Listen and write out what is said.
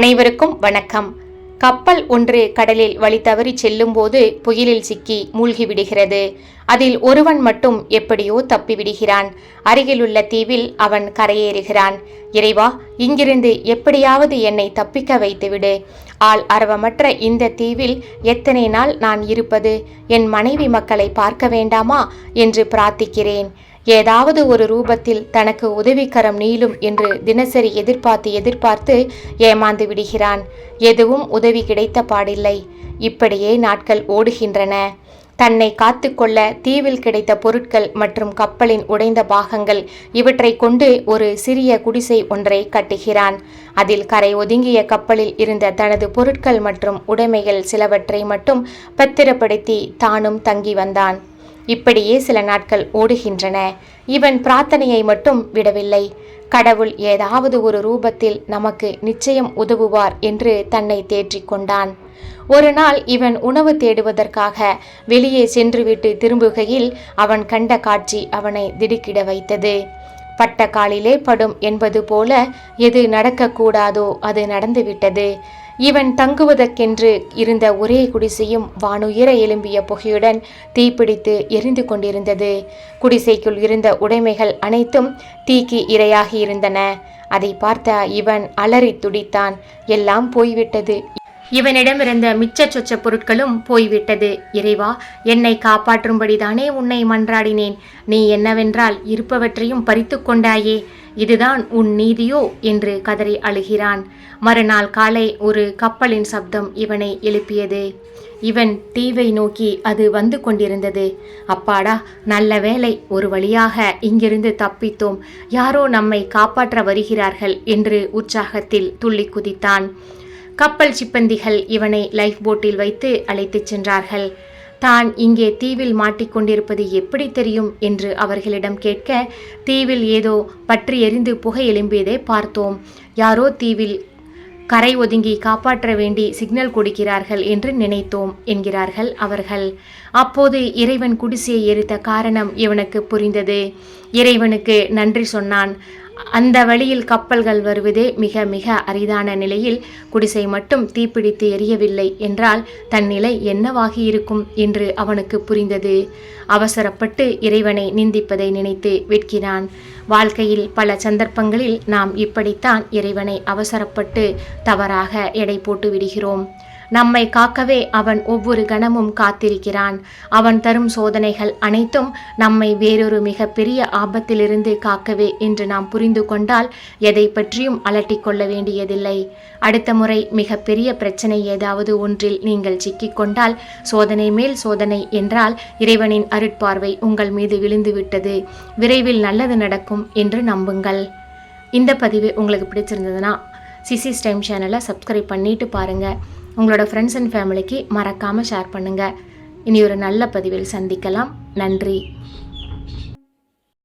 அனைவருக்கும் வணக்கம். கப்பல் ஒன்று கடலில் வழி தவறி செல்லும்போது புயலில் சிக்கி மூழ்கி விடுகிறது. அதில் ஒருவன் மட்டும் எப்படியோ தப்பி விடுகிறான். அருகிலுள்ள தீவில் அவன் கரையேறுகிறான். இறைவா இங்கிருந்து எப்படியாவது என்னை தப்பிக்க வைத்துவிடு. ஆள் அரவமற்ற இந்த தீவில் எத்தனை நாள் நான் இருப்பது? என் மனைவி மக்களை பார்க்க வேண்டாமா? என்று பிரார்த்திக்கிறேன். ஏதாவது ஒரு ரூபத்தில் தனக்கு உதவிக்கரம் நீளும் என்று தினசரி எதிர்பார்த்து எதிர்பார்த்து ஏமாந்து விடுகிறான். எதுவும் உதவி கிடைத்த பாடில்லை. இப்படியே நாட்கள் ஓடுகின்றன. தன்னை காத்துக்கொள்ள தீவில் கிடைத்த பொருட்கள் மற்றும் கப்பலின் உடைந்த பாகங்கள் இவற்றை கொண்டு ஒரு சிறிய குடிசை ஒன்றை கட்டுகிறான். அதில் கரை ஒதுங்கிய கப்பலில் இருந்த தனது பொருட்கள் மற்றும் உடைமைகள் சிலவற்றை மட்டும் பத்திரப்படுத்தி தானும் தங்கி வந்தான். இப்படியே சில நாட்கள் ஓடுகின்றன. இவன் பிரார்த்தனையை மட்டும் விடவில்லை. கடவுள் ஏதாவது ஒரு ரூபத்தில் நமக்கு நிச்சயம் உதவுவார் என்று தன்னை தேற்றிக் கொண்டான். ஒரு நாள் இவன் உணவு தேடுவதற்காக வெளியே சென்றுவிட்டு திரும்புகையில் அவன் கண்ட காட்சி அவனை திடுக்கிட வைத்தது. பட்ட காலிலே படும் என்பது போல எது நடக்கக்கூடாதோ அது நடந்துவிட்டது. இவன் தங்குவதற்கென்று இருந்த ஒரே குடிசையும் வானுயர எழும்பிய புகையுடன் தீப்பிடித்து எரிந்து கொண்டிருந்தது. குடிசைக்குள் இருந்த உடைமைகள் அனைத்தும் தீக்கு இரையாகி இருந்தன. அதை பார்த்த இவன் அலறி துடித்தான். எல்லாம் போய்விட்டது இவனிடமிருந்த மிச்ச சொச்ச பொருட்களும் போய்விட்டது. இறைவா என்னை காப்பாற்றும்படிதானே உன்னை மன்றாடினேன். நீ என்னவென்றால் இருப்பவற்றையும் பறித்து கொண்டாயே. இதுதான் உன் நீதியோ? என்று கதறி அழுகிறான். மறுநாள் காலை ஒரு கப்பலின் சப்தம் இவனை எழுப்பியது. இவன் தீவை நோக்கி அது வந்து கொண்டிருந்தது. அப்பாடா நல்ல வேலை ஒரு வழியாக இங்கிருந்து தப்பித்தோம். யாரோ நம்மை காப்பாற்ற வருகிறார்கள் என்று உற்சாகத்தில் துள்ளி குதித்தான். கப்பல் சிப்பந்திகள் இவனை லைஃப் போட்டில் வைத்து அழைத்துச் சென்றார்கள். தான் இங்கே தீவில் மாட்டிக்கொண்டிருப்பது எப்படி தெரியும் என்று அவர்களிடம் கேட்க தீவில் ஏதோ பற்றி எரிந்து புகை எழும்பியதை பார்த்தோம். யாரோ தீவில் கரை ஒதுங்கி காப்பாற்ற வேண்டி சிக்னல் கொடுக்கிறார்கள் என்று நினைத்தோம் என்கிறார்கள் அவர்கள். அப்போது இறைவன் குடிசையை எரித்த காரணம் இவனுக்கு புரிந்தது. இறைவனுக்கு நன்றி சொன்னான். அந்த வழியில் கப்பல்கள் வருவதே மிக மிக அரிதான நிலையில் குடிசை மட்டும் தீப்பிடித்து எரியவில்லை என்றால் தன் நிலை என்னவாகி இருக்கும் என்று அவனுக்கு புரிந்தது. அவசரப்பட்டு இறைவனை நிந்திப்பதை நினைத்து வெட்கிறான். வாழ்க்கையில் பல சந்தர்ப்பங்களில் நாம் இப்படித்தான் இறைவனை அவசரப்பட்டு தவறாக எடை போட்டு விடுகிறோம். நம்மை காக்கவே அவன் ஒவ்வொரு கணமும் காத்திருக்கிறான். அவன் தரும் சோதனைகள் அனைத்தும் நம்மை வேறொரு மிகப்பெரிய ஆபத்திலிருந்து காக்கவே என்று நாம் புரிந்து கொண்டால் எதை பற்றியும் அலட்டிக் கொள்ள வேண்டியதில்லை. அடுத்த முறை மிகப்பெரிய பிரச்சனை ஏதாவது ஒன்றில் நீங்கள் சிக்கிக்கொண்டால் சோதனை மேல் சோதனை என்றால் இறைவனின் அருட்பார்வை உங்கள் மீது விழுந்துவிட்டது. விரைவில் நல்லது நடக்கும் என்று நம்புங்கள். இந்த பதிவு உங்களுக்கு பிடிச்சிருந்ததுன்னா சிசிஸ் டைம் சேனலை சப்ஸ்கிரைப் பண்ணிட்டு பாருங்கள் உங்களோட ஃப்ரெண்ட்ஸ் அண்ட் ஃபேமிலிக்கு மறக்காமல் ஷேர் பண்ணுங்கள் இனி ஒரு நல்ல பதிவில் சந்திக்கலாம். நன்றி.